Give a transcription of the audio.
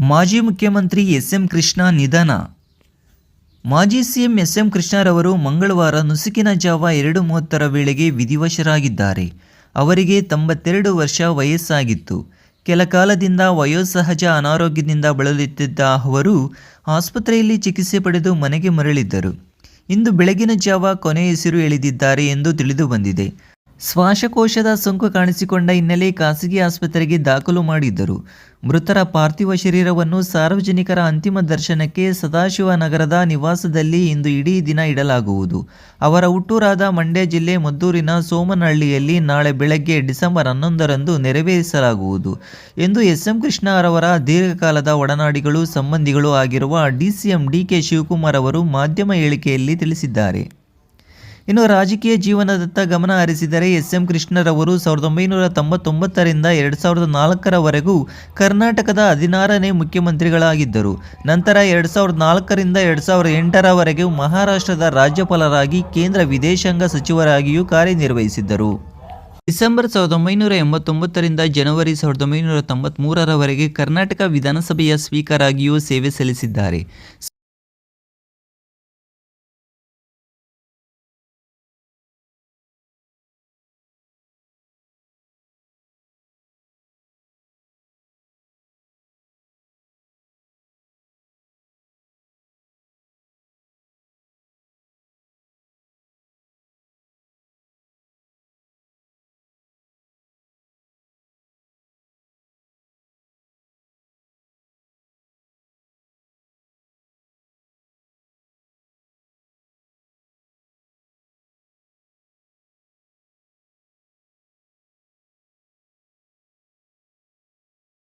ಮಾಜಿ ಮುಖ್ಯಮಂತ್ರಿ S M Krishna ನಿಧನ. ಮಾಜಿ ಸಿಎಂ ಎಸ್ ಎಂ ಕೃಷ್ಣರವರು ಮಂಗಳವಾರ ನುಸುಕಿನ ಜಾವ ಎರಡು ಮೂವತ್ತರ ವೇಳೆಗೆ ವಿಧಿವಶರಾಗಿದ್ದಾರೆ. ಅವರಿಗೆ ತೊಂಬತ್ತೆರಡು ವರ್ಷ ವಯಸ್ಸಾಗಿತ್ತು. ಕೆಲ ಕಾಲದಿಂದ ವಯೋಸಹಜ ಅನಾರೋಗ್ಯದಿಂದ ಬಳಲುತ್ತಿದ್ದ ಅವರು ಆಸ್ಪತ್ರೆಯಲ್ಲಿ ಚಿಕಿತ್ಸೆ ಪಡೆದು ಮನೆಗೆ ಮರಳಿದ್ದರು. ಇಂದು ಬೆಳಗಿನ ಜಾವ ಹೆಸರು ಎಳೆದಿದ್ದಾರೆ ಎಂದು ತಿಳಿದು ಬಂದಿದೆ. ಶ್ವಾಸಕೋಶದ ಸೋಂಕು ಕಾಣಿಸಿಕೊಂಡ ಹಿನ್ನೆಲೆ ಖಾಸಗಿ ಆಸ್ಪತ್ರೆಗೆ ದಾಖಲು ಮಾಡಿದ್ದರು. ಮೃತರ ಪಾರ್ಥಿವ ಶರೀರವನ್ನು ಸಾರ್ವಜನಿಕರ ಅಂತಿಮ ದರ್ಶನಕ್ಕೆ ಸದಾಶಿವನಗರದ ನಿವಾಸದಲ್ಲಿ ಇಂದು ಇಡೀ ದಿನ ಇಡಲಾಗುವುದು. ಅವರ ಹುಟ್ಟೂರಾದ ಮಂಡ್ಯ ಜಿಲ್ಲೆ ಮದ್ದೂರಿನ ಸೋಮನಹಳ್ಳಿಯಲ್ಲಿ ನಾಳೆ ಬೆಳಗ್ಗೆ ಡಿಸೆಂಬರ್ ಹನ್ನೊಂದರಂದು ನೆರವೇರಿಸಲಾಗುವುದು. ಎಂದು ಎಸ್ ಎಂ ಕೃಷ್ಣರವರ ದೀರ್ಘಕಾಲದ ಒಡನಾಡಿಗಳು ಸಂಬಂಧಿಗಳು ಆಗಿರುವ ಡಿಸಿಎಂ ಡಿಕೆ ಶಿವಕುಮಾರ್ ಅವರು ಮಾಧ್ಯಮ ಹೇಳಿಕೆಯಲ್ಲಿ ತಿಳಿಸಿದ್ದಾರೆ. ಇನ್ನು ರಾಜಕೀಯ ಜೀವನದತ್ತ ಗಮನ ಹರಿಸಿದರೆ ಎಸ್ ಎಂ ಕೃಷ್ಣರವರು ಸಾವಿರದ ಒಂಬೈನೂರ ತೊಂಬತ್ತೊಂಬತ್ತರಿಂದ ಎರಡು ಸಾವಿರದ ನಾಲ್ಕರವರೆಗೂ ಕರ್ನಾಟಕದ ಹದಿನಾರನೇ ಮುಖ್ಯಮಂತ್ರಿಗಳಾಗಿದ್ದರು. ನಂತರ ಎರಡು ಸಾವಿರದ ನಾಲ್ಕರಿಂದ ಎರಡು ಸಾವಿರದ ಎಂಟರವರೆಗೆ ಮಹಾರಾಷ್ಟ್ರದ ರಾಜ್ಯಪಾಲರಾಗಿ ಕೇಂದ್ರ ವಿದೇಶಾಂಗ ಸಚಿವರಾಗಿಯೂ ಕಾರ್ಯನಿರ್ವಹಿಸಿದ್ದರು. ಡಿಸೆಂಬರ್ ಸಾವಿರದ ಒಂಬೈನೂರ ಎಂಬತ್ತೊಂಬತ್ತರಿಂದ ಜನವರಿ ಸಾವಿರದ ಒಂಬೈನೂರ ತೊಂಬತ್ತ್ಮೂರರವರೆಗೆ ಕರ್ನಾಟಕ ವಿಧಾನಸಭೆಯ ಸ್ಪೀಕರ್ ಆಗಿಯೂ ಸೇವೆ ಸಲ್ಲಿಸಿದ್ದಾರೆ.